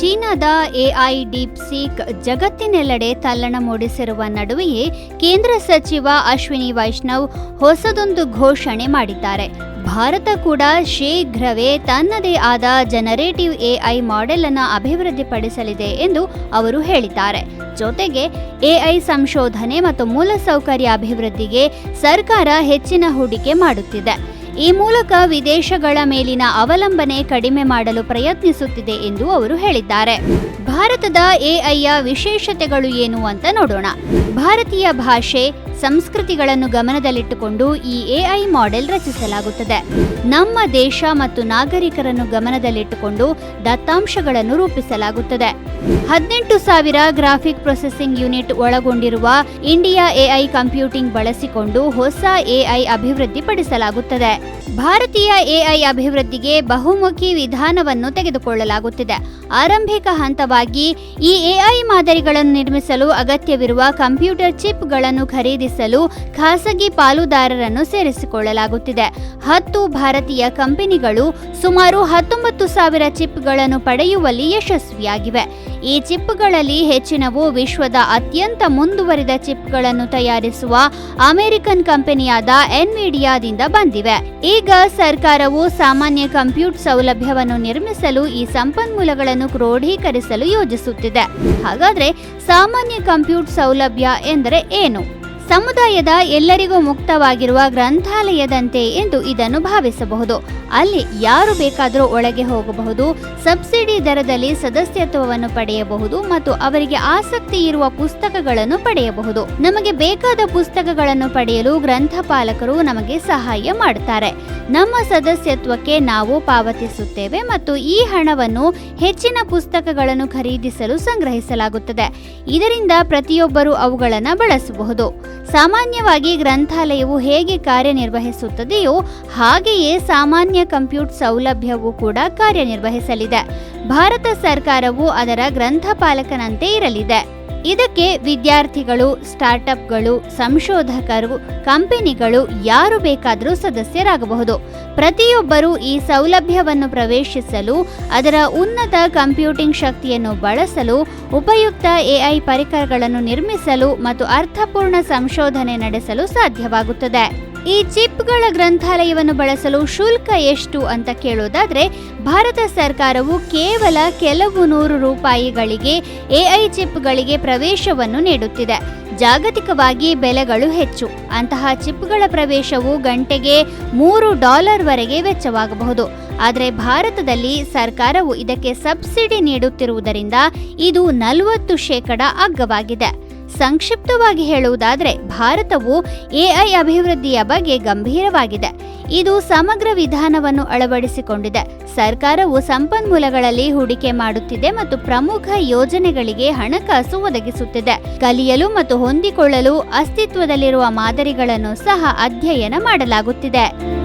ಭಾರತದ AI DeepSeek ಜಗತ್ತಿನೆಲ್ಲೆಡೆ ತಲ್ಲಣ ಮೂಡಿಸಿರುವ ನಡುವೆಯೇ ಕೇಂದ್ರ ಸಚಿವ ಅಶ್ವಿನಿ ವೈಷ್ಣವ್ ಹೊಸದೊಂದು ಘೋಷಣೆ ಮಾಡಿದ್ದಾರೆ. ಭಾರತ ಕೂಡ ಶೀಘ್ರವೇ ತನ್ನದೇ ಆದ ಜನರೇಟಿವ್ ಎಐ ಮಾಡೆಲ್ ಅನ್ನು ಅಭಿವೃದ್ಧಿಪಡಿಸಲಿದೆ ಎಂದು ಅವರು ಹೇಳಿದ್ದಾರೆ. ಜೊತೆಗೆ ಎಐ ಸಂಶೋಧನೆ ಮತ್ತು ಮೂಲಸೌಕರ್ಯ ಅಭಿವೃದ್ಧಿಗೆ ಸರ್ಕಾರ ಹೆಚ್ಚಿನ ಹೂಡಿಕೆ ಮಾಡುತ್ತಿದೆ. ಈ ಮೂಲಕ ವಿದೇಶಗಳ ಮೇಲಿನ ಅವಲಂಬನೆ ಕಡಿಮೆ ಮಾಡಲು ಪ್ರಯತ್ನಿಸುತ್ತಿದೆ ಎಂದು ಅವರು ಹೇಳಿದ್ದಾರೆ. ಭಾರತದ ಎಐಯ ವಿಶೇಷತೆಗಳು ಏನು ಅಂತ ನೋಡೋಣ. ಭಾರತೀಯ ಭಾಷೆ ಸಂಸ್ಕೃತಿಗಳನ್ನು ಗಮನದಲ್ಲಿಟ್ಟುಕೊಂಡು ಈ ಎಐ ಮಾಡೆಲ್ ರಚಿಸಲಾಗುತ್ತದೆ. ನಮ್ಮ ದೇಶ ಮತ್ತು ನಾಗರಿಕರನ್ನು ಗಮನದಲ್ಲಿಟ್ಟುಕೊಂಡು ದತ್ತಾಂಶಗಳನ್ನು ರೂಪಿಸಲಾಗುತ್ತದೆ. ಹದಿನೆಂಟು ಸಾವಿರ ಗ್ರಾಫಿಕ್ ಪ್ರೊಸೆಸಿಂಗ್ ಯೂನಿಟ್ ಒಳಗೊಂಡಿರುವ ಇಂಡಿಯಾ ಎಐ ಕಂಪ್ಯೂಟಿಂಗ್ ಬಳಸಿಕೊಂಡು ಹೊಸ ಎಐ ಅಭಿವೃದ್ಧಿಪಡಿಸಲಾಗುತ್ತದೆ. ಭಾರತೀಯ ಎಐ ಅಭಿವೃದ್ಧಿಗೆ ಬಹುಮುಖಿ ವಿಧಾನವನ್ನು ತೆಗೆದುಕೊಳ್ಳಲಾಗುತ್ತಿದೆ. ಆರಂಭಿಕ ಹಂತವಾಗಿ ಈ ಎಐ ಮಾದರಿಗಳನ್ನು ನಿರ್ಮಿಸಲು ಅಗತ್ಯವಿರುವ ಕಂಪ್ಯೂಟರ್ ಚಿಪ್ಗಳನ್ನು ಖರೀದಿಸಲು ಖಾಸಗಿ ಪಾಲುದಾರರನ್ನು ಸೇರಿಸಿಕೊಳ್ಳಲಾಗುತ್ತಿದೆ. ಹತ್ತು ಭಾರತೀಯ ಕಂಪನಿಗಳು ಸುಮಾರು ಹತ್ತೊಂಬತ್ತು ಸಾವಿರ ಚಿಪ್ಗಳನ್ನು ಪಡೆಯುವಲ್ಲಿ ಯಶಸ್ವಿಯಾಗಿವೆ. ಈ ಚಿಪ್ಗಳಲ್ಲಿ ಹೆಚ್ಚಿನವು ವಿಶ್ವದ ಅತ್ಯಂತ ಮುಂದುವರಿದ ಚಿಪ್ಗಳನ್ನು ತಯಾರಿಸುವ ಅಮೆರಿಕನ್ ಕಂಪನಿಯಾದ ಎನ್ವಿಡಿಯಾದಿಂದ ಬಂದಿವೆ. ಈಗ ಸರ್ಕಾರವು ಸಾಮಾನ್ಯ ಕಂಪ್ಯೂಟ್ ಸೌಲಭ್ಯವನ್ನು ನಿರ್ಮಿಸಲು ಈ ಸಂಪನ್ಮೂಲಗಳನ್ನು ಕ್ರೋಢೀಕರಿಸಲು ಯೋಜಿಸುತ್ತಿದೆ. ಹಾಗಾದ್ರೆ ಸಾಮಾನ್ಯ ಕಂಪ್ಯೂಟ್ ಸೌಲಭ್ಯ ಎಂದರೆ ಏನು? ಸಮುದಾಯದ ಎಲ್ಲರಿಗೂ ಮುಕ್ತವಾಗಿರುವ ಗ್ರಂಥಾಲಯದಂತೆ ಎಂದು ಇದನ್ನು ಭಾವಿಸಬಹುದು. ಅಲ್ಲಿ ಯಾರು ಬೇಕಾದರೂ ಒಳಗೆ ಹೋಗಬಹುದು, ಸಬ್ಸಿಡಿ ದರದಲ್ಲಿ ಸದಸ್ಯತ್ವವನ್ನು ಪಡೆಯಬಹುದು ಮತ್ತು ಅವರಿಗೆ ಆಸಕ್ತಿ ಇರುವ ಪುಸ್ತಕಗಳನ್ನು ಪಡೆಯಬಹುದು. ನಮಗೆ ಬೇಕಾದ ಪುಸ್ತಕಗಳನ್ನು ಪಡೆಯಲು ಗ್ರಂಥಪಾಲಕರು ನಮಗೆ ಸಹಾಯ ಮಾಡುತ್ತಾರೆ. ನಮ್ಮ ಸದಸ್ಯತ್ವಕ್ಕೆ ನಾವು ಪಾವತಿಸುತ್ತೇವೆ ಮತ್ತು ಈ ಹಣವನ್ನು ಹೆಚ್ಚಿನ ಪುಸ್ತಕಗಳನ್ನು ಖರೀದಿಸಲು ಸಂಗ್ರಹಿಸಲಾಗುತ್ತದೆ. ಇದರಿಂದ ಪ್ರತಿಯೊಬ್ಬರು ಅವುಗಳನ್ನು ಬಳಸಬಹುದು. ಸಾಮಾನ್ಯವಾಗಿ ಗ್ರಂಥಾಲಯವು ಹೇಗೆ ಕಾರ್ಯನಿರ್ವಹಿಸುತ್ತದೆಯೋ ಹಾಗೆಯೇ ಸಾಮಾನ್ಯ ಕಂಪ್ಯೂಟ್ ಸೌಲಭ್ಯವೂ ಕೂಡ ಕಾರ್ಯನಿರ್ವಹಿಸಲಿದೆ. ಭಾರತ ಸರ್ಕಾರವು ಅದರ ಗ್ರಂಥಪಾಲಕನಂತೆ ಇರಲಿದೆ. ಇದಕ್ಕೆ ವಿದ್ಯಾರ್ಥಿಗಳು, ಸ್ಟಾರ್ಟ್ಅಪ್ಗಳು, ಸಂಶೋಧಕರು, ಕಂಪನಿಗಳು ಯಾರು ಬೇಕಾದರೂ ಸದಸ್ಯರಾಗಬಹುದು. ಪ್ರತಿಯೊಬ್ಬರೂ ಈ ಸೌಲಭ್ಯವನ್ನು ಪ್ರವೇಶಿಸಲು, ಅದರ ಉನ್ನತ ಕಂಪ್ಯೂಟಿಂಗ್ ಶಕ್ತಿಯನ್ನು ಬಳಸಲು, ಉಪಯುಕ್ತ ಎಐ ಪರಿಕರಗಳನ್ನು ನಿರ್ಮಿಸಲು ಮತ್ತು ಅರ್ಥಪೂರ್ಣ ಸಂಶೋಧನೆ ನಡೆಸಲು ಸಾಧ್ಯವಾಗುತ್ತದೆ. ಈ ಚಿಪ್ಗಳ ಗ್ರಂಥಾಲಯವನ್ನು ಬಳಸಲು ಶುಲ್ಕ ಎಷ್ಟು ಅಂತ ಕೇಳೋದಾದ್ರೆ, ಭಾರತ ಸರ್ಕಾರವು ಕೇವಲ ಕೆಲವು ನೂರು ರೂಪಾಯಿಗಳಿಗೆ ಎಐ ಚಿಪ್ಗಳಿಗೆ ಪ್ರವೇಶವನ್ನು ನೀಡುತ್ತಿದೆ. ಜಾಗತಿಕವಾಗಿ ಬೆಲೆಗಳು ಹೆಚ್ಚು. ಅಂತಹ ಚಿಪ್ಗಳ ಪ್ರವೇಶವು ಗಂಟೆಗೆ ಮೂರು ಡಾಲರ್ವರೆಗೆ ವೆಚ್ಚವಾಗಬಹುದು. ಆದರೆ ಭಾರತದಲ್ಲಿ ಸರ್ಕಾರವು ಇದಕ್ಕೆ ಸಬ್ಸಿಡಿ ನೀಡುತ್ತಿರುವುದರಿಂದ ಇದು ನಲವತ್ತು ಶೇಕಡ ಅಗ್ಗವಾಗಿದೆ. ಸಂಕ್ಷಿಪ್ತವಾಗಿ ಹೇಳುವುದಾದರೆ, ಭಾರತವು ಎಐ ಅಭಿವೃದ್ಧಿಯ ಬಗ್ಗೆ ಗಂಭೀರವಾಗಿದೆ. ಇದು ಸಮಗ್ರ ವಿಧಾನವನ್ನು ಅಳವಡಿಸಿಕೊಂಡಿದೆ. ಸರ್ಕಾರವು ಸಂಪನ್ಮೂಲಗಳಲ್ಲಿ ಹೂಡಿಕೆ ಮಾಡುತ್ತಿದೆ ಮತ್ತು ಪ್ರಮುಖ ಯೋಜನೆಗಳಿಗೆ ಹಣಕಾಸು ಒದಗಿಸುತ್ತಿದೆ. ಕಲಿಯಲು ಮತ್ತು ಹೊಂದಿಕೊಳ್ಳಲು ಅಸ್ತಿತ್ವದಲ್ಲಿರುವ ಮಾದರಿಗಳನ್ನು ಸಹ ಅಧ್ಯಯನ ಮಾಡಲಾಗುತ್ತಿದೆ.